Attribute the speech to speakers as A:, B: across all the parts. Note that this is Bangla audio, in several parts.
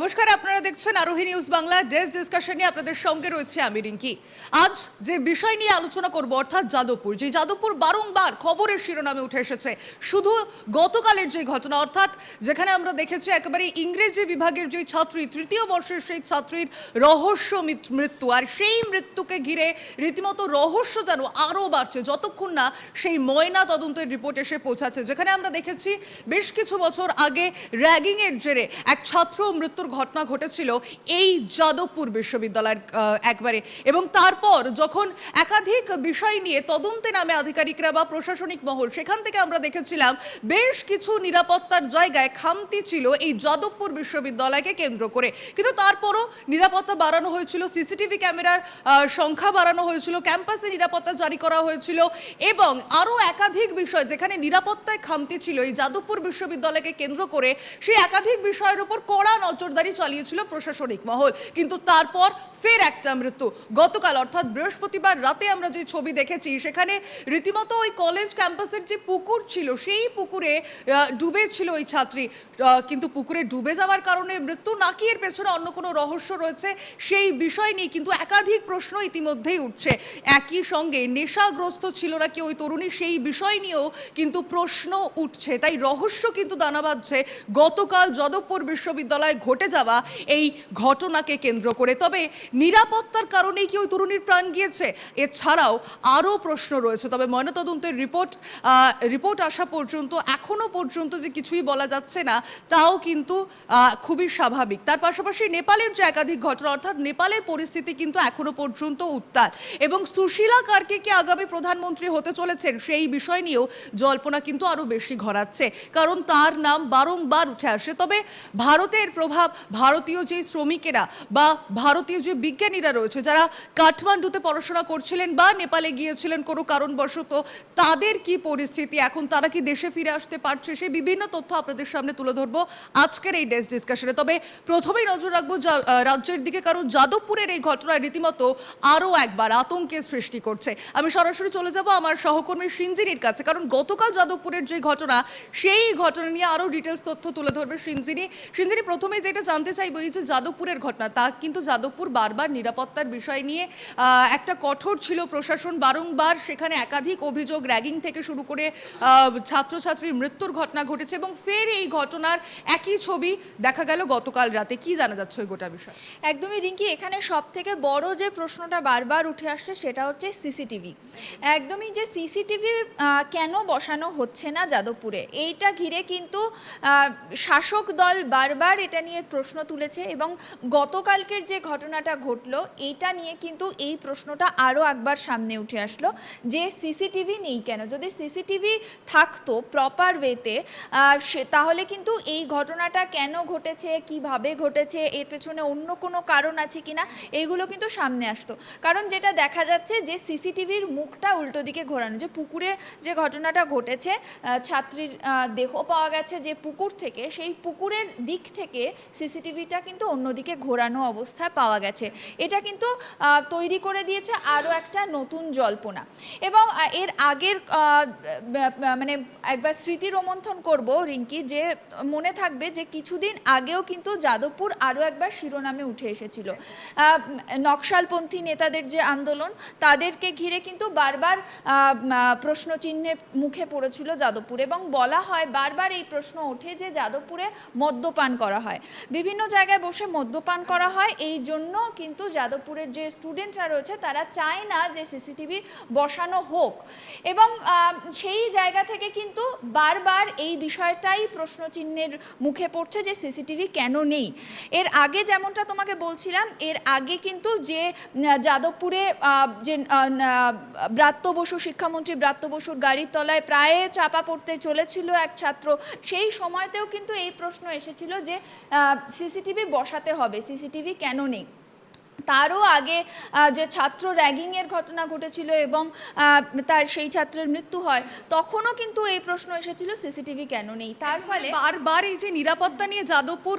A: নমস্কার আরোহী নিউজ বাংলা। ডেস্ক ডিসকাশনে আপনাদের সঙ্গে রয়েছে আমি রিঙ্কি। আজ যে বিষয় নিয়ে আলোচনা করব, অর্থাৎ যাদবপুর, যে যাদবপুর বারংবার খবরের শিরোনামে উঠে এসেছে, শুধু গতকালের যে ঘটনা, অর্থাৎ যেখানে আমরা দেখেছি একেবারে ইংরেজি বিভাগের যে ছাত্রী, তৃতীয় বর্ষের সেই ছাত্রীর রহস্য মৃত্যু, আর সেই মৃত্যুকে ঘিরে রীতিমতো রহস্য যেন আরও বাড়ছে, যতক্ষণ না সেই ময়না তদন্তের রিপোর্ট এসে পৌঁছাচ্ছে। যেখানে আমরা দেখেছি বেশ কিছু বছর আগে র্যাগিংয়ের জেরে এক ছাত্র মৃত্যুর ঘটনা ঘটেছিল এই যাদবপুর বিশ্ববিদ্যালয়ের একবারে। এবং তারপর যখন একাধিক বিষয় নিয়ে তদন্তে নামে আধিকারিকরা বা প্রশাসনিক মহল, সেখান থেকে আমরা দেখেছিলাম বেশ কিছু নিরাপত্তার জায়গায় খামতি ছিল এই যাদবপুর বিশ্ববিদ্যালয়কে কেন্দ্র করে। কিন্তু তারপরও নিরাপত্তা বাড়ানো হয়েছিল, সিসিটিভি ক্যামেরার সংখ্যা বাড়ানো হয়েছিল, ক্যাম্পাসে নিরাপত্তা জারি করা হয়েছিল এবং আরও একাধিক বিষয় যেখানে নিরাপত্তায় খামতি ছিল, এই যাদবপুর বিশ্ববিদ্যালয়কে কেন্দ্র করে সেই একাধিক বিষয়ের উপর কড়া নজরদারি চালিয়েছিল। প্রশাসনিক মহল। কিন্তু তারপর ফের একটা মৃত্যু। গতকাল অর্থাৎ বৃহস্পতিবার রাতে আমরা যে ছবি দেখেছি, সেখানে রীতিমতো ওই কলেজ ক্যাম্পাসের যে পুকুর ছিল, সেই পুকুরে ডুবে ছিল ওই ছাত্রী। কিন্তু পুকুরে ডুবে যাওয়ার কারণে মৃত্যু নাকি এর পেছনে অন্য কোনো রহস্য রয়েছে, সেই বিষয় নিয়ে কিন্তু একাধিক প্রশ্ন ইতিমধ্যেই উঠছে। একই সঙ্গে নেশাগ্রস্ত ছিল নাকি ওই তরুণী, সেই বিষয় নিয়েও কিন্তু প্রশ্ন উঠছে। তাই রহস্য কিন্তু দানা বাঁধছে। গতকাল যাদবপুর বিশ্ববিদ্যালয়ে ঘটে যাওয়া এই ঘটনাকে কেন্দ্র করে। তবে নিরাপত্তার কারণেই কি ওই তরুণীর প্রাণ গিয়েছে? এছাড়াও আরও প্রশ্ন রয়েছে। তবে ময়নাতদন্তের রিপোর্ট রিপোর্ট আসা পর্যন্ত এখনও পর্যন্ত যে কিছুই বলা যাচ্ছে না, তাও কিন্তু খুবই স্বাভাবিক। তার পাশাপাশি নেপালের যে একাধিক ঘটনা, অর্থাৎ নেপালের পরিস্থিতি কিন্তু এখনও পর্যন্ত উত্তাল। এবং সুশীলা কার্কে কে আগামী প্রধানমন্ত্রী হতে চলেছেন, সেই বিষয় নিয়েও জল্পনা কিন্তু আরও বেশি ঘরাচ্ছে কারণ তার নাম বারংবার উঠে আসে। তবে ভারতের প্রভাব ভারতীয় যে শ্রমিকেরা বা ভারতীয় যে বিজ্ঞানীরা রয়েছে, যারা কাঠমান্ডুতে পড়াশোনা করছিলেন বা নেপালে গিয়েছিলেন কোনো কারণবশত, তাদের কি পরিস্থিতি? এখন তারা কি দেশে ফিরে আসতে পারছে? সেই বিভিন্ন তথ্য আপনাদের সামনে তুলে ধরবো আজকের এই ডেস্ক ডিসকাশনে তবে প্রথমেই নজর রাখব রাজ্যের দিকে, কারণ যাদবপুরের এই ঘটনায় রীতিমতো আরও একবার আতঙ্কের সৃষ্টি করছে। আমি সরাসরি চলে যাব আমার সহকর্মী সিঞ্জিনির কাছে, কারণ গতকাল যাদবপুরের যে ঘটনা, সেই ঘটনা নিয়ে আরও ডিটেলস তথ্য তুলে ধরবে সিঞ্জিনি সিঞ্জিনি প্রথমে যেটা জানতে চাইব এই যে যাদবপুরের ঘটনা। তা কিন্তু যাদবপুর বারবার নিরাপত্তার বিষয় নিয়ে একটা কঠোর ছিল প্রশাসন। বারংবার সেখানে একাধিক অভিযোগ র্যাগিং থেকে শুরু করে ছাত্রছাত্রীর মৃত্যুর ঘটনা ঘটেছে এবং ফের এই ঘটনার একই ছবি দেখা গেল গতকাল রাতে। কি জানা যাচ্ছে ওই গোটা বিষয়?
B: একদমই রিঙ্কি, এখানে সব থেকে বড় যে প্রশ্নটা বারবার উঠে আসছে সেটা হচ্ছে সিসিটিভি। একদমই যে সিসিটিভি কেন বসানো হচ্ছে না যাদবপুরে? এইটা ঘিরে কিন্তু শাসক দল বারবার এটা নিয়ে প্রশ্ন তুলেছে। এবং গতকালকের যে ঘটনাটা ঘটলো, এইটা নিয়ে কিন্তু এই প্রশ্নটা আরও একবার সামনে উঠে আসলো যে সিসিটিভি নেই কেন? যদি সিসিটিভি থাকতো প্রপার ওয়েতে সে তাহলে কিন্তু এই ঘটনাটা কেন ঘটেছে, কীভাবে ঘটেছে, এর পেছনে অন্য কোনো কারণ আছে কিনা, এইগুলো কিন্তু সামনে আসতো। কারণ যেটা দেখা যাচ্ছে যে সিসিটিভির মুখটা উল্টো দিকে ঘোরানো, যে পুকুরে যে ঘটনাটা ঘটেছে ছাত্রীর দেহ পাওয়া গেছে যে পুকুর থেকে, সেই পুকুরের দিক থেকে সিসিটিভিটা কিন্তু অন্যদিকে ঘোরানো অবস্থায় পাওয়া গেছে। এটা কিন্তু তৈরি করে দিয়েছে আরও একটা নতুন জল্পনা। এবং এর আগের মানে একবার স্মৃতি রোমন্থন করব রিঙ্কি, যে মনে থাকবে যে কিছুদিন আগেও কিন্তু যাদবপুর আরও একবার শিরোনামে উঠে এসেছিল। নকশালপন্থী নেতাদের যে আন্দোলন, তাদেরকে ঘিরে কিন্তু বারবার প্রশ্নচিহ্নে মুখে পড়েছিল যাদবপুর। এবং বলা হয়, বারবার এই প্রশ্ন ওঠে যে যাদবপুরে মদ্যপান করা হয়। বিভিন্ন জায়গায় বসে মদ্যপান করা হয়। এই জন্য কিন্তু যাদবপুরের যে স্টুডেন্টরা রয়েছে, তারা চায় না যে সিসিটিভি বসানো হোক। এবং সেই জায়গা থেকে কিন্তু বারবার এই বিষয়টাই প্রশ্নচিহ্নের মুখে পড়ছে যে সিসিটিভি কেন নেই। এর আগে যেমনটা তোমাকে বলছিলাম, এর আগে কিন্তু যে যাদবপুরে যে ব্রাত্য বসু, শিক্ষামন্ত্রী ব্রাত্য বসুর গাড়ির তলায় প্রায় চাপা পড়তে চলেছিল এক ছাত্র, সেই সময়তেও কিন্তু এই প্রশ্ন এসেছিল যে সিসিটিভি বসাতে হবে সিসিটিভি কেন নেই? তারও আগে যে ছাত্র র্যাগিংয়ের ঘটনা ঘটেছিল এবং তার সেই ছাত্রের মৃত্যু হয় তখনও কিন্তু এই প্রশ্ন এসেছিল সিসিটিভি কেন নেই? তার ফলে
A: বারবার এই যে নিরাপত্তা নিয়ে যাদবপুর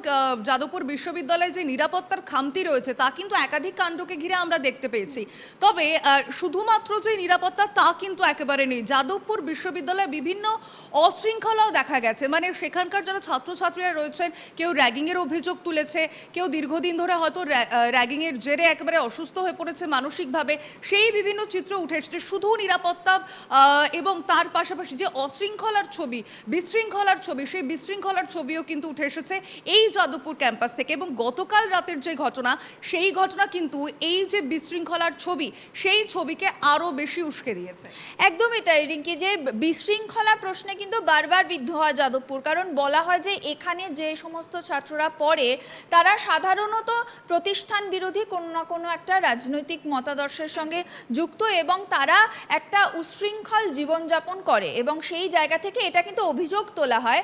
A: যাদবপুর বিশ্ববিদ্যালয়ে যে নিরাপত্তার খামতি রয়েছে তা কিন্তু একাধিক কাণ্ডকে ঘিরে আমরা দেখতে পেয়েছি। তবে শুধুমাত্র যে নিরাপত্তা তা কিন্তু একেবারে নেই। যাদবপুর বিশ্ববিদ্যালয়ে বিভিন্ন অশৃঙ্খলাও দেখা গেছে। মানে সেখানকার যারা ছাত্রছাত্রীরা রয়েছেন কেউ র্যাগিংয়ের অভিযোগ তুলেছে কেউ দীর্ঘদিন ধরে হয়তো র্যাগিংয়ের জেরে একেবারে অসুস্থ হয়ে পড়েছে মানসিকভাবে। সেই বিভিন্ন চিত্র উঠে এসেছে। শুধু নিরাপত্তা এবং তার পাশাপাশি যে অশৃঙ্খলার ছবি, বিশৃঙ্খলার ছবি, সেই বিশৃঙ্খলার ছবিও কিন্তু উঠে এসেছে এই যাদবপুর ক্যাম্পাস থেকে। এবং গতকাল রাতের যে ঘটনা, সেই ঘটনা কিন্তু এই যে বিশৃঙ্খলার ছবি, সেই ছবিকে আরও বেশি উস্কে দিয়েছে।
B: একদমই তাই, রিঙ্কি, যে বিশৃঙ্খলা প্রশ্নে কিন্তু বারবার বিদ্ধ হয় যাদবপুর। কারণ বলা হয় যে এখানে যে সমস্ত ছাত্ররা পড়ে, তারা সাধারণত প্রতিষ্ঠান বিরোধী কোনো না কোনো একটা রাজনৈতিক মতাদর্শের সঙ্গে যুক্ত এবং তারা একটা উশৃঙ্খল জীবনযাপন করে এবং সেই জায়গা থেকে এটা কিন্তু অভিযোগ তোলা হয়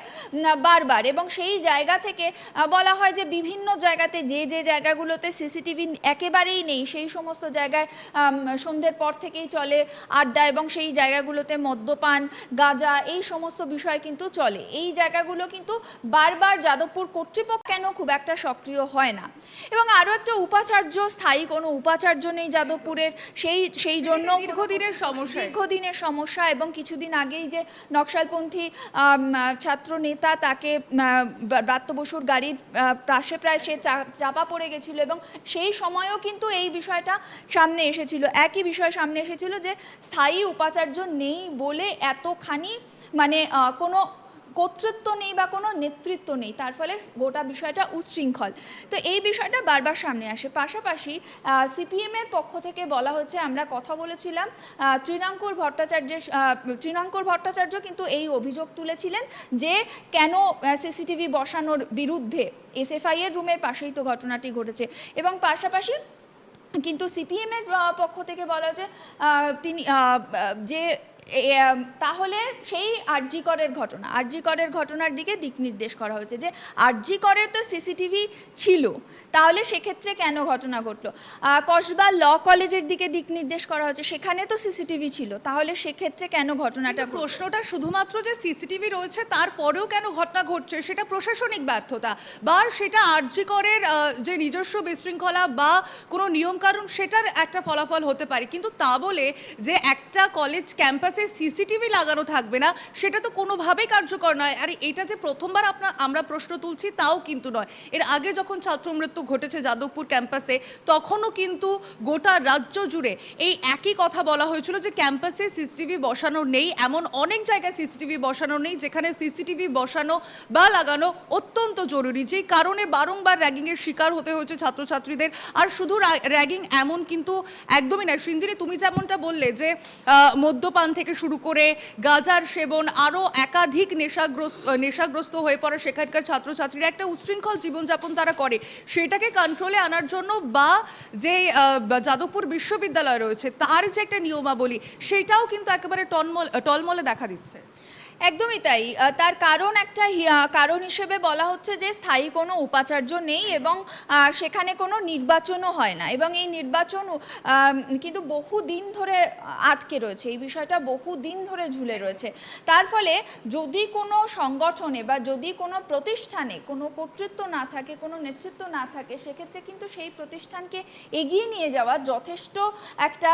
B: বারবার এবং সেই জায়গা থেকে বলা হয় যে বিভিন্ন জায়গাতে যে যে জায়গাগুলোতে সিসিটিভি একেবারেই নেই, সেই সমস্ত জায়গায় সন্ধ্যের পর থেকেই চলে আড্ডা এবং সেই জায়গাগুলোতে মদ্যপান, গাঁজা এই সমস্ত বিষয় কিন্তু চলে। এই জায়গাগুলো কিন্তু বারবার যাদবপুর কর্তৃপক্ষ কেন খুব একটা সক্রিয় হয় না? এবং আরও একটা উপাচার্য স্থায়ী কোনো উপাচার্য নেই যাদবপুরের। সেই সেই জন্য
A: দীর্ঘদিনের সমস্যা
B: দীর্ঘদিনের সমস্যা এবং কিছুদিন আগেই যে নকশালপন্থী ছাত্র নেতা তাকে ব্রাত্য বসুর গাড়ির পাশে প্রায় সে চা- চাপা পড়ে গেছিল এবং সেই সময়েও কিন্তু এই বিষয়টা সামনে এসেছিল। একই বিষয় সামনে এসেছিল যে স্থায়ী উপাচার্য নেই বলে এতখানি মানে কোনো কর্তৃত্ব নেই বা কোনো নেতৃত্ব নেই, তার ফলে গোটা বিষয়টা উচ্ছৃঙ্খল। তো এই বিষয়টা বারবার সামনে আসে। পাশাপাশি সিপিএমের পক্ষ থেকে বলা হচ্ছে, আমরা কথা বলেছিলাম তৃণাঙ্কুর ভট্টাচার্যের তৃণাঙ্কুর ভট্টাচার্য কিন্তু এই অভিযোগ তুলেছিলেন যে কেন সিসিটিভি বসানোর বিরুদ্ধে এসএফআই এর রুমের পাশেই তো ঘটনাটি ঘটেছে। এবং পাশাপাশি কিন্তু সিপিএমের পক্ষ থেকে বলা হচ্ছে তিনি যে তাহলে সেই আরজি করের ঘটনা আরজি করের ঘটনার দিকে দিক নির্দেশ করা হয়েছে যে আরজি করে তো সিসিটিভি ছিল তাহলে সেক্ষেত্রে কেন ঘটনা ঘটলো? কসবা ল কলেজের দিকে দিক নির্দেশ করা হয়েছে সেখানে তো সিসিটিভি ছিল তাহলে সেক্ষেত্রে কেন ঘটনাটা
A: প্রশ্নটা শুধুমাত্র যে সিসিটিভি রয়েছে তারপরেও কেন ঘটনা ঘটছে সেটা প্রশাসনিক ব্যর্থতা বা সেটা আর্যিকরের করের যে নিজস্ব বিশৃঙ্খলা বা কোনো নিয়মকানুন সেটার একটা ফলাফল হতে পারে। কিন্তু তা বলে যে একটা কলেজ ক্যাম্পাসে সিসিটিভি লাগানো থাকবে না, সেটা তো কোনোভাবেই কার্যকর নয়। আর, এটা যে প্রথমবার আপনার, আমরা প্রশ্ন তুলছি, তাও কিন্তু নয়। এর আগে যখন ছাত্র মৃত্যু ঘটেছে যাদবপুর ক্যাম্পাসে, তখনও কিন্তু গোটা রাজ্য জুড়ে এই একই কথা বলা হয়েছিল যে ক্যাম্পাসে সিসিটিভি বসানো নেই। এমন অনেক জায়গায় সিসিটিভি বসানো নেই, যেখানে সিসিটিভি বসানো বা লাগানো অত্যন্ত জরুরি। যেই কারণে বারংবার র্যাগিংয়ের শিকার হতে হয়েছে ছাত্রছাত্রীদের। আর শুধু র্যাগিং এমন কিন্তু একদমই নয়। সিঞ্জিনি, তুমি যেমনটা বললে যে মদ্যপান থেকে শুরু করে গাজার সেবন আরও একাধিক নেশাগ্রস্ত নেশাগ্রস্ত হয়ে পড়া সেখানকার ছাত্রছাত্রীরা একটা উচ্ছৃঙ্খল জীবনযাপন তারা করে। সেটাকে কন্ট্রোলে আনার জন্য বা যে যাদবপুর বিশ্ববিদ্যালয় রয়েছে, তার যে একটা নিয়মাবলী, সেটাও কিন্তু একেবারে টলমল টলমলে দেখা দিচ্ছে।
B: একদমই তাই। তার কারণ একটা কারণ হিসেবে বলা হচ্ছে যে স্থায়ী কোনো উপাচার্য নেই এবং সেখানে কোনো নির্বাচনও হয় না এবং এই নির্বাচন কিন্তু বহু দিন ধরে আটকে রয়েছে। এই বিষয়টা বহু দিন ধরে ঝুলে রয়েছে। তার ফলে যদি কোনো সংগঠনে বা যদি কোনো প্রতিষ্ঠানে কোনো কর্তৃত্ব না থাকে, কোনো নেতৃত্ব না থাকে, সেক্ষেত্রে কিন্তু সেই প্রতিষ্ঠানকে এগিয়ে নিয়ে যাওয়া যথেষ্ট একটা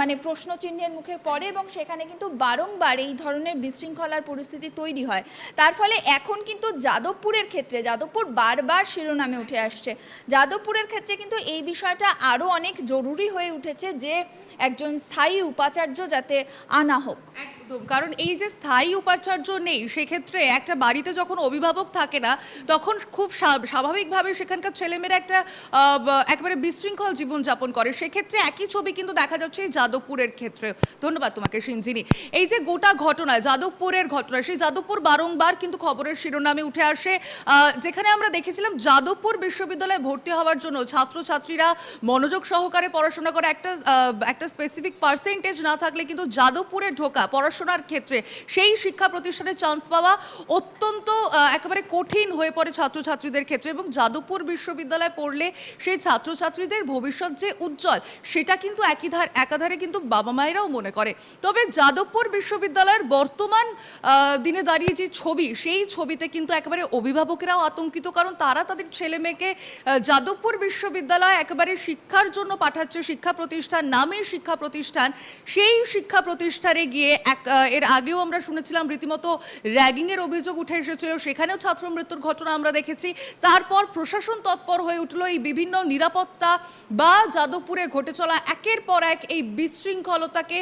B: মানে প্রশ্নচিহ্নের মুখে পড়ে এবং সেখানে কিন্তু বারংবার এই ধরনের বিশৃঙ্খলার পরিস্থিতি তৈরি হয়। তার ফলে এখন কিন্তু যাদবপুরের ক্ষেত্রে, যাদবপুর বারবার শিরোনামে উঠে আসছে। যাদবপুরের ক্ষেত্রে কিন্তু এই বিষয়টা আরও অনেক জরুরি হয়ে উঠেছে যে একজন স্থায়ী উপাচার্য যাতে আনা হোক।
A: একদম। কারণ এই যে স্থায়ী উপাচার্য নেই, সেক্ষেত্রে একটা বাড়িতে যখন অভিভাবক থাকে না, তখন খুব স্বাভাবিকভাবে সেখানকার ছেলেমেয়েরা একটা একেবারে বিশৃঙ্খল জীবনযাপন করে। সেক্ষেত্রে একই ছবি কিন্তু দেখা যাচ্ছে এই যাদবপুরের ক্ষেত্রে। ধন্যবাদ তোমাকে সিঞ্জিনি এই যে গোটা ঘটনা, যাদবপুরের ঘটনা, সেই যাদবপুর বারংবার কিন্তু খবরের শিরোনামে উঠে আসে। যেখানে আমরা দেখেছিলাম যাদবপুর বিশ্ববিদ্যালয়ে ভর্তি হওয়ার জন্য ছাত্রছাত্রীরা মনোযোগ সহকারে পড়াশোনা করে। একটা একটা স্পেসিফিক পার্সেন্টেজ না থাকলে কিন্তু যাদবপুরে ঢোকা, পড়াশোনা পড়াশোনার ক্ষেত্রে, সেই শিক্ষা প্রতিষ্ঠানে চান্স পাওয়া অত্যন্ত একেবারে কঠিন হয়ে পড়ে ছাত্রছাত্রীদের ক্ষেত্রে এবং যাদবপুর বিশ্ববিদ্যালয়ে পড়লে সেই ছাত্রছাত্রীদের ভবিষ্যৎ যে উজ্জ্বল, সেটা কিন্তু একই ধার, একাধারে কিন্তু বাবা মায়েরাও মনে করে। তবে যাদবপুর বিশ্ববিদ্যালয়ের বর্তমান দিনে দাঁড়িয়ে যে ছবি, সেই ছবিতে কিন্তু একেবারে অভিভাবকেরাও আতঙ্কিত কারণ তারা তাদের ছেলে মেয়েকে যাদবপুর বিশ্ববিদ্যালয় একেবারে শিক্ষার জন্য পাঠাচ্ছে, শিক্ষা প্রতিষ্ঠান, নামে শিক্ষা প্রতিষ্ঠান। সেই শিক্ষা প্রতিষ্ঠানে গিয়ে এক এর আগেও আমরা শুনেছিলাম রীতিমতো র্যাগিংয়ের অভিযোগ উঠে এসেছিল, সেখানেও ছাত্র মৃত্যুর ঘটনা আমরা দেখেছি। তারপর প্রশাসন তৎপর হয়ে উঠল এই বিভিন্ন নিরাপত্তা বা যাদবপুরে ঘটে চলা একের পর এক এই বিশৃঙ্খলতাকে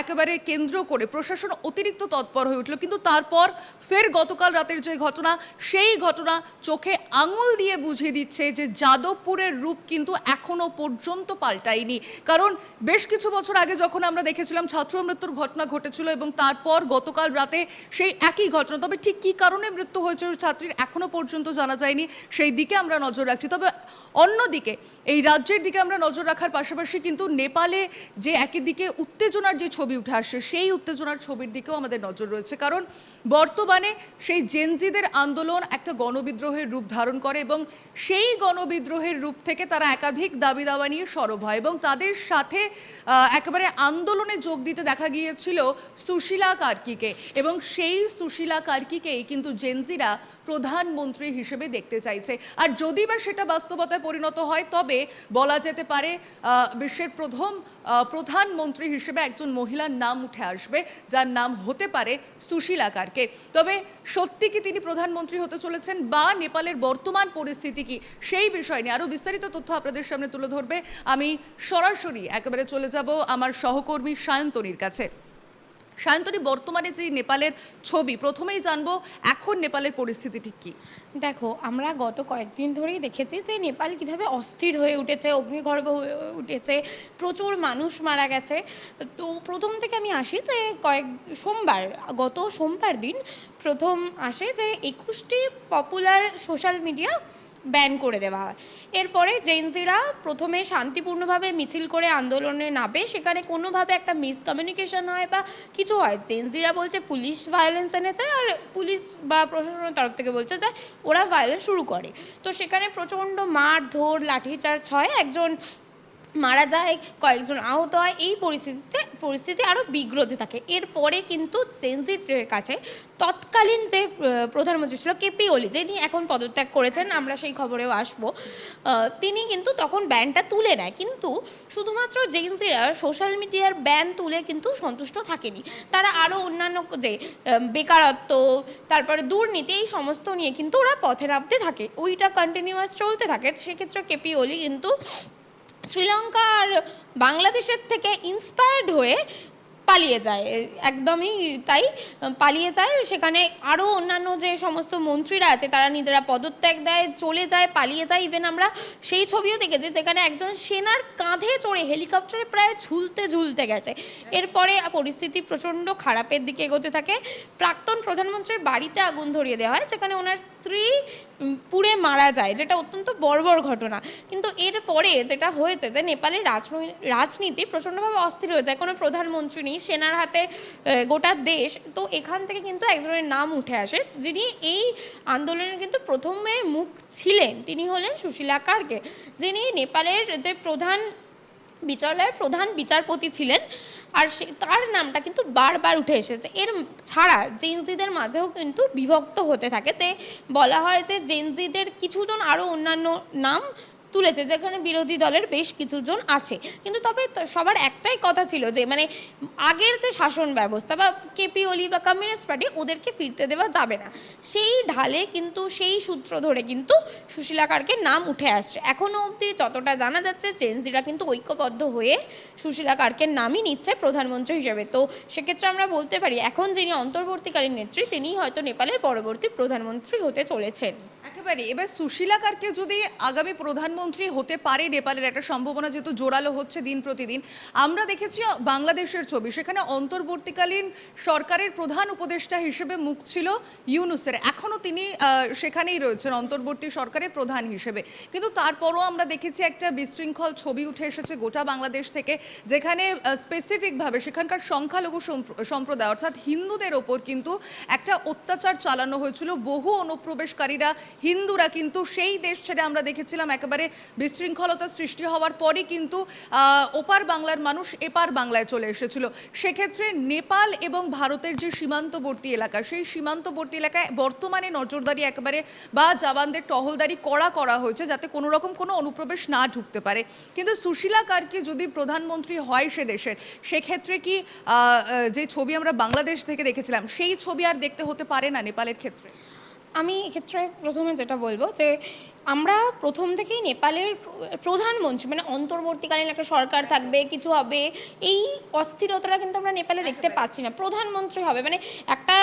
A: একেবারে কেন্দ্র করে প্রশাসন অতিরিক্ত তৎপর হয়ে উঠল। কিন্তু তারপর ফের গতকাল রাতের যে ঘটনা, সেই ঘটনা চোখে আঙুল দিয়ে বুঝিয়ে দিচ্ছে যে যাদবপুরের রূপ কিন্তু এখনও পর্যন্ত পাল্টায়নি। কারণ বেশ কিছু বছর আগে যখন আমরা দেখেছিলাম ছাত্র মৃত্যুর ঘটনা ঘটেছিল এবং তারপর গতকাল রাতে সেই একই ঘটনা। তবে ঠিক কী কারণে মৃত্যু হয়েছিল ছাত্রীর এখনও পর্যন্ত জানা যায়নি। সেই দিকে আমরা নজর রাখছি। তবে অন্যদিকে, এই রাজ্যের দিকে আমরা নজর রাখার পাশাপাশি কিন্তু নেপালে যে একই দিকে উত্তেজনার যে ছবি উঠে আসছে, সেই উত্তেজনার ছবির দিকেও আমাদের নজর রয়েছে। কারণ বর্তমানে সেই জেনজিদের আন্দোলন একটা গণবিদ্রোহের রূপ ধারণ করে এবং সেই গণবিদ্রোহের রূপ থেকে তারা একাধিক দাবি দাওয়া নিয়ে সরব হয় এবং তাদের সাথে একেবারে আন্দোলনে যোগ দিতে দেখা গিয়েছিল সুশীলা কার্কিকে এবং সেই সুশীলা কার্কিকেই কিন্তু জেনজিরা প্রধানমন্ত্রী হিসেবে দেখতে চাইছে। আর যদি বা সেটা বাস্তবতায় পরিণত হয়, তবে বলা যেতে পারে বিশ্বের প্রথম প্রধানমন্ত্রী হিসেবে একজন মহিলার নাম উঠে আসবে, যার নাম হতে পারে সুশীলা কার্কে। তবে সত্যি কি তিনি প্রধানমন্ত্রী হতে চলেছেন বা নেপালের বর্তমান পরিস্থিতি কি, সেই বিষয় নিয়ে আরও বিস্তারিত তথ্য আপনাদের সামনে তুলে ধরবে। আমি সরাসরি একেবারে চলে যাব আমার সহকর্মী সায়ন্তনীর কাছে। সায়ন্তনী, বর্তমানে যে নেপালের ছবি, প্রথমেই জানব এখন নেপালের পরিস্থিতি ঠিক কি?
C: দেখো, আমরা গত কয়েকদিন ধরেই দেখেছি যে নেপাল কীভাবে অস্থির হয়ে উঠেছে, অগ্নিগর্ভ হয়ে উঠেছে, প্রচুর মানুষ মারা গেছে। তো প্রথম থেকে আমি আসি যে কয়েক সোমবার, গত সোমবার দিন প্রথম আসে যে একুশটি পপুলার সোশ্যাল মিডিয়া ব্যান করে দেওয়া হয়। এরপরে জেনজিরা প্রথমে শান্তিপূর্ণভাবে মিছিল করে আন্দোলনে নামে, সেখানে কোনোভাবে একটা মিসকমিউনিকেশন হয় বা কিছু হয়। জেনজিরা বলছে পুলিশ ভায়োলেন্স এনেছে আর পুলিশ বা প্রশাসনের তরফ থেকে বলছে যে ওরা ভায়োলেন্স শুরু করে। তো সেখানে প্রচণ্ড মার ধর লাঠিচার্জ হয়। একজন মারা যায়, কয়েকজন আহত হয়, এই পরিস্থিতিতে, পরিস্থিতি আরও বিগ্রতে থাকে। এরপরে কিন্তু সেন্সিটের কাছে তৎকালীন যে প্রধানমন্ত্রী ছিল কেপি ওলি, যিনি এখন পদত্যাগ করেছেন, আমরা সেই খবরেও আসব তিনি কিন্তু তখন ব্যানটা তুলে নেয়। কিন্তু শুধুমাত্র জেন্সিরা সোশ্যাল মিডিয়ার ব্যান তুলে কিন্তু সন্তুষ্ট থাকেনি। তারা আরও অন্যান্য যে বেকারত্ব, তারপরে দুর্নীতি, এই সমস্ত নিয়ে কিন্তু ওরা পথে নামতে থাকে। ওইটা কন্টিনিউয়াস চলতে থাকে। সেক্ষেত্রে কেপি ওলি কিন্তু শ্রীলঙ্কা আর বাংলাদেশের থেকে ইন্সপায়ার্ড হয়ে পালিয়ে যায়। একদমই তাই, পালিয়ে যায়। সেখানে আরও অন্যান্য যে সমস্ত মন্ত্রীরা আছে, তারা নিজেরা পদত্যাগ দেয়, চলে যায়, পালিয়ে যায়। ইভেন আমরা সেই ছবিও দেখেছি যেখানে একজন সেনার কাঁধে চড়ে হেলিকপ্টারে প্রায় ঝুলতে ঝুলতে গেছে। এরপরে পরিস্থিতি প্রচণ্ড খারাপের দিকে এগোতে থাকে। প্রাক্তন প্রধানমন্ত্রীর বাড়িতে আগুন ধরিয়ে দেওয়া হয়, যেখানে ওনার স্ত্রী পুড়ে মারা যায়, যেটা অত্যন্ত বর্বর ঘটনা। কিন্তু এরপরে যেটা হয়েছে যে, নেপালের রাজনৈ- রাজনীতি প্রচণ্ডভাবে অস্থির হয়ে যায়। কোনো প্রধানমন্ত্রী নেই সেনার হাতে গোটা দেশ, তো এখান থেকে কিন্তু একজনের নাম উঠে আসে, যিনি এই আন্দোলনের কিন্তু প্রথমে মুখ ছিলেন। তিনি হলেন সুশীলা কার্কে যিনি নেপালের যে প্রধান বিচারালয়ের প্রধান বিচারপতি ছিলেন, আর সে, তার নামটা কিন্তু বারবার উঠে এসেছে। এর ছাড়া জেনজিদের মাঝেও কিন্তু বিভক্ত হতে থাকে যে, বলা হয় যে জেনজিদের কিছুজন আরও অন্যান্য নাম তুলেছে যেখানে বিরোধী দলের বেশ কিছুজন আছে। কিন্তু তবে সবার একটাই কথা ছিল যে মানে আগের যে শাসন ব্যবস্থা বা কেপি ওলি বা কমিউনিস্ট পার্টি ওদেরকে ফিরতে দেওয়া যাবে না। সেই ঢালে কিন্তু, সেই সূত্র ধরে কিন্তু সুশীলা কার্কের নাম উঠে আসছে। এখনও অবধি যতটা জানা যাচ্ছে জেনজিরা কিন্তু ঐক্যবদ্ধ হয়ে সুশীলা কার্কের নামই নিচ্ছে প্রধানমন্ত্রী হিসেবে। তো সেক্ষেত্রে আমরা বলতে পারি, এখন যিনি অন্তর্বর্তীকালীন নেত্রী, তিনিই হয়তো নেপালের পরবর্তী প্রধানমন্ত্রী হতে চলেছেন।
A: একেবারে। এবার সুশীলা কার্কে যদি আগামী প্রধানমন্ত্রী প্রধানমন্ত্রী হতে পারে নেপালের একটা সম্ভাবনা যেহেতু জোরালো হচ্ছে দিন প্রতিদিন। আমরা দেখেছি বাংলাদেশের ছবি, সেখানে অন্তর্বর্তীকালীন সরকারের প্রধান উপদেষ্টা হিসেবে মুখ ছিল ইউনুসের। এখনও তিনি সেখানেই রয়েছেন, অন্তর্বর্তী সরকারের প্রধান হিসেবে। কিন্তু তারপরও আমরা দেখেছি একটা বিশৃঙ্খল ছবি উঠে এসেছে গোটা বাংলাদেশ থেকে, যেখানে স্পেসিফিকভাবে সেখানকার সংখ্যালঘু সম্প্র- সম্প্রদায়, অর্থাৎ হিন্দুদের ওপর কিন্তু একটা অত্যাচার চালানো হয়েছিল। বহু অনুপ্রবেশকারীরা, হিন্দুরা কিন্তু সেই দেশ ছেড়ে আমরা দেখেছিলাম একেবারে বিশৃঙ্খলতা সৃষ্টি হওয়ার পরই কিন্তু ওপার বাংলার মানুষ এপার বাংলায় চলে এসেছিল। সেক্ষেত্রে নেপাল এবং ভারতের যে সীমান্তবর্তী এলাকা, সেই সীমান্তবর্তী এলাকায় বর্তমানে নজরদারি একেবারে বা জওয়ানদের টহলদারি করা করা হয়েছে, যাতে কোনো রকম কোনো অনুপ্রবেশ না ঢুকতে পারে। কিন্তু সুশীলা কার্কি যদি প্রধানমন্ত্রী হয় সে দেশের, সেক্ষেত্রে কি যে ছবি আমরা বাংলাদেশ থেকে দেখেছিলাম, সেই ছবি আর দেখতে হতে পারে না নেপালের ক্ষেত্রে?
C: আমি এক্ষেত্রে প্রথমে যেটা বলব যে আমরা প্রথম থেকেই নেপালের প্রধানমন্ত্রী মানে অন্তর্বর্তীকালীন একটা সরকার থাকবে কিছু হবে এই অস্থিরতাটা কিন্তু আমরা নেপালে দেখতে পাচ্ছি না। প্রধানমন্ত্রী হবে মানে একটা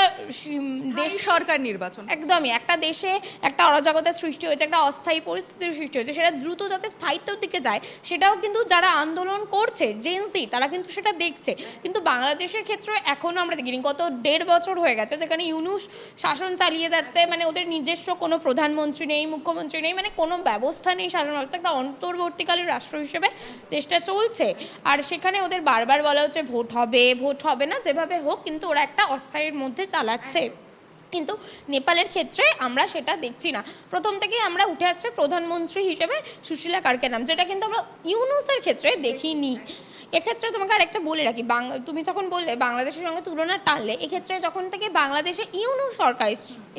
C: দেশ
A: সরকার নির্বাচন।
C: একদমই একটা দেশে একটা অরাজকতার সৃষ্টি হয়েছে একটা অস্থায়ী পরিস্থিতির সৃষ্টি হয়েছে সেটা দ্রুত যাতে স্থায়িত্বের দিকে যায় সেটাও কিন্তু যারা আন্দোলন করছে জেনসি তারা কিন্তু সেটা দেখছে। কিন্তু বাংলাদেশের ক্ষেত্রে এখনও আমরা দেখিনি। গত দেড় বছর হয়ে গেছে যেখানে ইউনুস শাসন চালিয়ে যাচ্ছে মানে ওদের নিজস্ব কোনো প্রধানমন্ত্রী নেই মুখ্যমন্ত্রী নেই মানে কোনো ব্যবস্থা নেই শাসন ব্যবস্থা, একটা অন্তর্বর্তীকালীন রাষ্ট্র হিসেবে দেশটা চলছে। আর সেখানে ওদের বারবার বলা হচ্ছে ভোট হবে ভোট হবে না, যেভাবে হোক, কিন্তু ওরা একটা অস্থায়ীর মধ্যে চালাচ্ছে। কিন্তু নেপালের ক্ষেত্রে আমরা সেটা দেখছি না। প্রথম থেকেই আমরা উঠে আসছে প্রধানমন্ত্রী হিসেবে সুশীলা কার্কে নাম, যেটা কিন্তু আমরা ইউনুসের ক্ষেত্রে দেখিনি। এক্ষেত্রে তোমাকে আরেকটা বলে রাখি তুমি যখন বললে বাংলাদেশের সঙ্গে তুলনা টানলে, এক্ষেত্রে যখন থেকে বাংলাদেশে ইউনো সরকার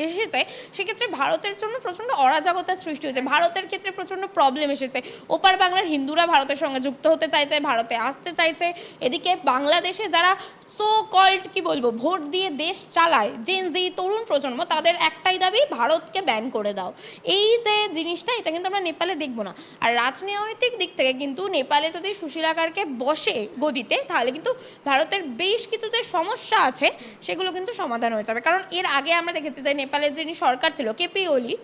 C: এসেছে, সেক্ষেত্রে ভারতের জন্য প্রচণ্ড অরাজকতার সৃষ্টি হয়েছে। ভারতের ক্ষেত্রে প্রচণ্ড প্রবলেম এসেছে। ওপার বাংলার হিন্দুরা ভারতের সঙ্গে যুক্ত হতে চাইছে, ভারতে আসতে চাইছে। এদিকে বাংলাদেশে যারা সো কল্ড কি বলব? ভোট দিয়ে দেশ চালায় জেন জি তরুণ প্রজন্ম, তাদের একটাই দাবি, ভারতকে ব্যান করে দাও। এই যে জিনিসটা, এটা কিন্তু আমরা নেপালে দেখব না। আর রাজনৈতিক দিক থেকে কিন্তু নেপালে যদি সুশীলাকারকে বসে গদিতে, তাহলে কিন্তু ভারতের বেশ কিছু যে সমস্যা আছে, সেগুলো কিন্তু সমাধান হয়ে যাবে। কারণ এর আগে আমরা দেখেছি যে নেপালের যিনি সরকার ছিল কেপি ওলি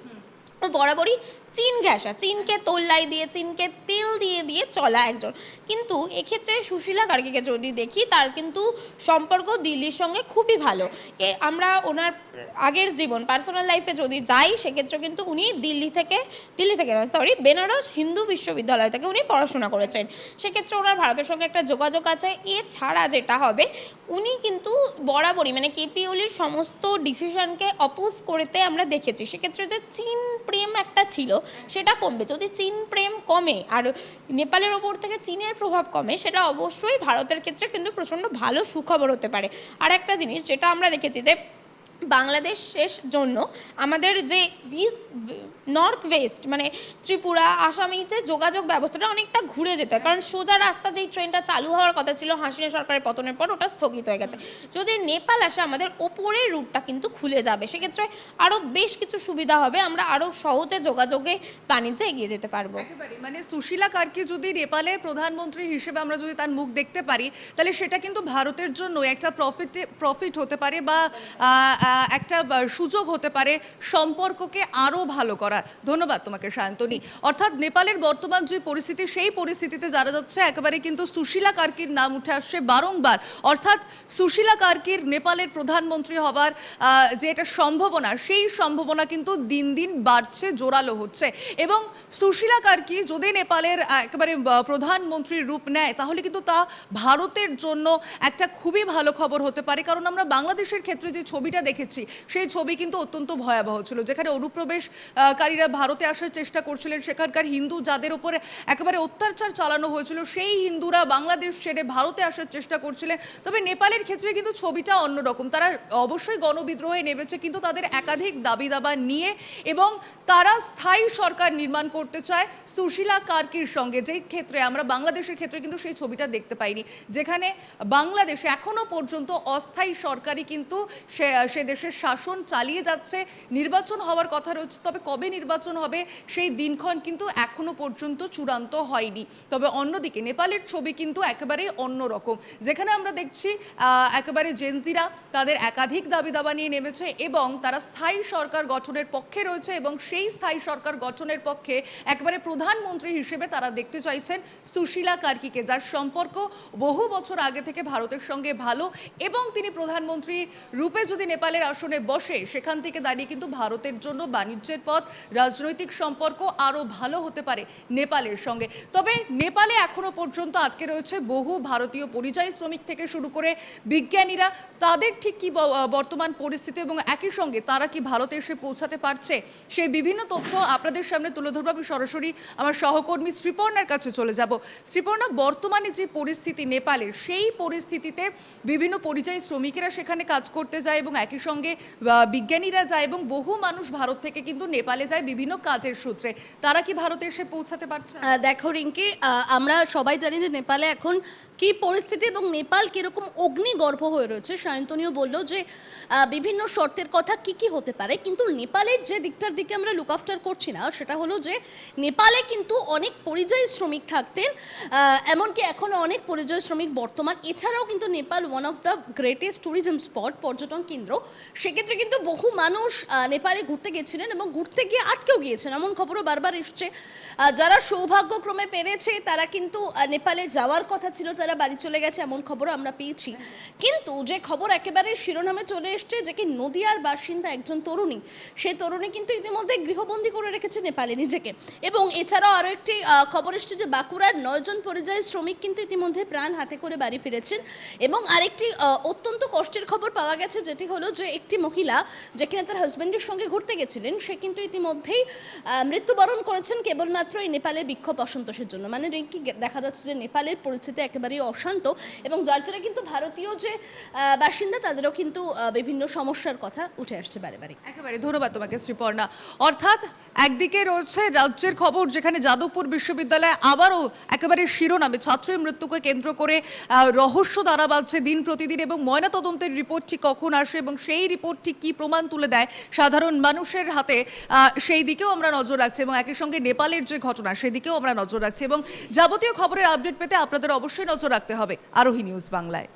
C: ও বরাবরই চীন ঘেঁষা চীনকে তোল্লাই দিয়ে, চীনকে তেল দিয়ে দিয়ে চলা একজন। কিন্তু এক্ষেত্রে সুশীলা গার্গীকে যদি দেখি, তার কিন্তু সম্পর্ক দিল্লির সঙ্গে খুবই ভালো। এ, আমরা ওনার আগের জীবন পার্সোনাল লাইফে যদি যাই, সেক্ষেত্রে কিন্তু উনি দিল্লি থেকে দিল্লি থেকে না সরি বেনারস হিন্দু বিশ্ববিদ্যালয় থেকে উনি পড়াশোনা করেছেন। সেক্ষেত্রে ওনার ভারতের সঙ্গে একটা যোগাযোগ আছে। এছাড়া যেটা হবে, উনি কিন্তু বরাবরই মানে কেপি ওলির সমস্ত ডিসিশনকে অপোজ করতে আমরা দেখেছি। সেক্ষেত্রে যে চীন প্রেম একটা ছিল, সেটা কমবে। যদি চীন প্রেম কমে আর নেপালের ওপর থেকে চীনের প্রভাব কমে, সেটা অবশ্যই ভারতের ক্ষেত্রে কিন্তু প্রচণ্ড ভালো সুখবর হতে পারে। আর একটা জিনিস যেটা আমরা দেখেছি যে বাংলাদেশের জন্য আমাদের যে নর্থ ওয়েস্ট মানে ত্রিপুরা আসাম এই যে যোগাযোগ ব্যবস্থাটা অনেকটা ঘুরে যেতে কারণ সোজা রাস্তা যেই ট্রেনটা চালু হওয়ার কথা ছিল হাসিনা সরকারের পতনের পর, ওটা স্থগিত হয়ে গেছে। যদি নেপাল আসে, আমাদের ওপরের রুটটা কিন্তু খুলে যাবে। সেক্ষেত্রে আরও বেশ কিছু সুবিধা হবে। আমরা আরও সহজে যোগাযোগে বাণিজ্যে এগিয়ে যেতে পারব।
A: মানে সুশীলা কার্কি যদি নেপালের প্রধানমন্ত্রী হিসেবে আমরা যদি তার মুখ দেখতে পারি, তাহলে সেটা কিন্তু ভারতের জন্য একটা প্রফিট প্রফিট হতে পারে বা একটা সুযোগ হতে পারে সম্পর্ককে আরও ভালো করা ধন্যবাদ তোমাকে, সায়ন্তনী। অর্থাৎ নেপালের বর্তমান যে পরিস্থিতি, সেই পরিস্থিতিতে যারা যাচ্ছে একেবারে কিন্তু সুশীলা কার্কির নাম উঠে আসছে বারংবার। অর্থাৎ সুশীলা কার্কির নেপালের প্রধানমন্ত্রী হবার যে একটা সম্ভাবনা, সেই সম্ভাবনা কিন্তু দিন দিন বাড়ছে, জোরালো হচ্ছে। এবং সুশীলা কার্কি যদি নেপালের একেবারে প্রধানমন্ত্রীর রূপ নেয়, তাহলে কিন্তু তা ভারতের জন্য একটা খুবই ভালো খবর হতে পারে। কারণ আমরা বাংলাদেশের ক্ষেত্রে যে ছবিটা দেখেছি। সেই ছবি কিন্তু অত্যন্ত ভয়াবহ ছিল, যেখানে অনুপ্রবেশকারীরা ভারতে আসার চেষ্টা করছিলেন। সেখানকার হিন্দু যাদের উপরে একেবারে অত্যাচার চালানো হয়েছিল, সেই হিন্দুরা বাংলাদেশ ছেড়ে ভারতে আসার চেষ্টা করছিলেন। তবে নেপালের ক্ষেত্রে কিন্তু ছবিটা অন্যরকম। তারা অবশ্যই গণবিদ্রোহে নেমেছে, কিন্তু তাদের একাধিক দাবি দাবা নিয়ে এবং তারা স্থায়ী সরকার নির্মাণ করতে চায় সুশীলা কার্কির সঙ্গে, যেই ক্ষেত্রে আমরা বাংলাদেশের ক্ষেত্রে কিন্তু সেই ছবিটা দেখতে পাইনি। যেখানে বাংলাদেশে এখনও পর্যন্ত অস্থায়ী সরকারই কিন্তু সে দেশের শাসন চালিয়ে যাচ্ছে, নির্বাচন হওয়ার কথা রয়েছে, তবে কবে নির্বাচন হবে সেই দিনক্ষণ কিন্তু এখনও পর্যন্ত চূড়ান্ত হয়নি। তবে অন্যদিকে নেপালের ছবি কিন্তু একেবারেই অন্যরকম যেখানে আমরা দেখছি একেবারে জেনজিরা তাদের একাধিক দাবি দাবা নিয়ে নেমেছে এবং তারা স্থায়ী সরকার গঠনের পক্ষে রয়েছে এবং সেই স্থায়ী সরকার গঠনের পক্ষে একেবারে প্রধানমন্ত্রী হিসেবে তারা দেখতে চাইছেন সুশীলা কার্কিকে, যার সম্পর্ক বহু বছর আগে থেকে ভারতের সঙ্গে ভালো এবং তিনি প্রধানমন্ত্রী রূপে যদি নেপালের আসনে বসে সেখান থেকে দাঁড়িয়ে কিন্তু ভারতের জন্য বাণিজ্যের পথ, রাজনৈতিক সম্পর্ক আরও ভালো হতে পারে নেপালের সঙ্গে। তবে নেপালে এখনও পর্যন্ত আজকে রয়েছে বহু ভারতীয় পরিযায়ী শ্রমিক থেকে শুরু করে বিজ্ঞানীরা। তাদের ঠিক কি বর্তমান পরিস্থিতি এবং একই সঙ্গে তারা কি ভারতে এসে পৌঁছাতে পারছে সেই বিভিন্ন তথ্য আপনাদের সামনে তুলে ধরবো। আমি সরাসরি আমার সহকর্মী শ্রীপর্ণার কাছে চলে যাব। শ্রীপর্ণা, বর্তমানে যে পরিস্থিতি নেপালের, সেই পরিস্থিতিতে বিভিন্ন পরিযায়ী শ্রমিকেরা সেখানে কাজ করতে যায় এবং একই সঙ্গে বিজ্ঞানীরা যায় এবং বহু মানুষ ভারত থেকে কিন্তু নেপালে যায় বিভিন্ন কাজের সূত্রে। তারা কি ভারতে এসে পৌঁছাতে পারছে?
D: দেখো রিঙ্কি আমরা সবাই জানি যে নেপালে এখন কি পরিস্থিতি এবং নেপাল কীরকম অগ্নিগর্ভ হয়ে রয়েছে। সায়ন্তনীয় বলল যে বিভিন্ন শর্তের কথা কি কি হতে পারে, কিন্তু নেপালের যে দিকটার দিকে আমরা লুক আফটার করছি না, সেটা হলো যে, নেপালে কিন্তু অনেক পরিযায়ী শ্রমিক থাকতেন এমনকি এখনও অনেক পরিযায়ী শ্রমিক বর্তমান। এছাড়াও কিন্তু Nepal one of the greatest tourism spot পর্যটন কেন্দ্র। সেক্ষেত্রে কিন্তু বহু মানুষ নেপালে ঘুরতে গেছিলেন এবং ঘুরতে গিয়ে আটকেও গিয়েছেন। এমন খবরও বারবার এসছে। যারা সৌভাগ্যক্রমে পেরেছে, তারা কিন্তু নেপালে যাওয়ার কথা ছিল, তারা বাড়ি চলে গেছে, এমন খবরও আমরা পেয়েছি। কিন্তু যে খবর একেবারে শিরোনামে চলে এসছে, যে কি নদিয়ার বাসিন্দা একজন তরুণী সেই তরুণী কিন্তু ইতিমধ্যে গৃহবন্দী করে রেখেছে নেপালে নিজেকে। এবং এছাড়াও আরও একটি খবর এসছে যে বাঁকুড়ার নয়জন পরিযায়ী শ্রমিক কিন্তু ইতিমধ্যে প্রাণ হাতে করে বাড়ি ফিরেছেন। এবং আরেকটি অত্যন্ত কষ্টের খবর পাওয়া গেছে, যেটি হলো যে একটি মহিলা যে কিনা তার হাজব্যান্ডের সঙ্গে ঘুরতে গেছিলেন, সে কিন্তু ইতিমধ্যেই মৃত্যুবরণ করেছেন কেবলমাত্র এই নেপালের বিক্ষোভ অসন্তোষের জন্য। মানে রিঙ্কি দেখা যাচ্ছে যে নেপালের পরিস্থিতি একেবারেই অশান্ত এবং যার জন্য কিন্তু ভারতীয় যে বাসিন্দা, তাদেরও কিন্তু বিভিন্ন সমস্যার কথা উঠে আসছে বারে বারে।
A: একেবারে, ধন্যবাদ তোমাকে শ্রীপর্ণা। অর্থাৎ একদিকে রয়েছে রাজ্যের খবর যেখানে যাদবপুর বিশ্ববিদ্যালয়ে আবারও একেবারে শিরোনামে ছাত্রের মৃত্যুকে কেন্দ্র করে রহস্য দ্বারা বাড়ছে দিন প্রতিদিন এবং ময়নাতদন্তের রিপোর্ট ঠিক কখন আসে এবং সেই রিপোর্ট রিপোর্টটি কী প্রমাণ তুলে দেয়? সাধারণ মানুষের হাতে সেই দিকেও আমরা নজর রাখছি এবং একই সঙ্গে নেপালের যে ঘটনা সেদিকেও আমরা নজর রাখছি এবং যাবতীয় খবরের আপডেট পেতে আপনাদের অবশ্যই নজর রাখতে হবে আরোহী নিউজ বাংলায়।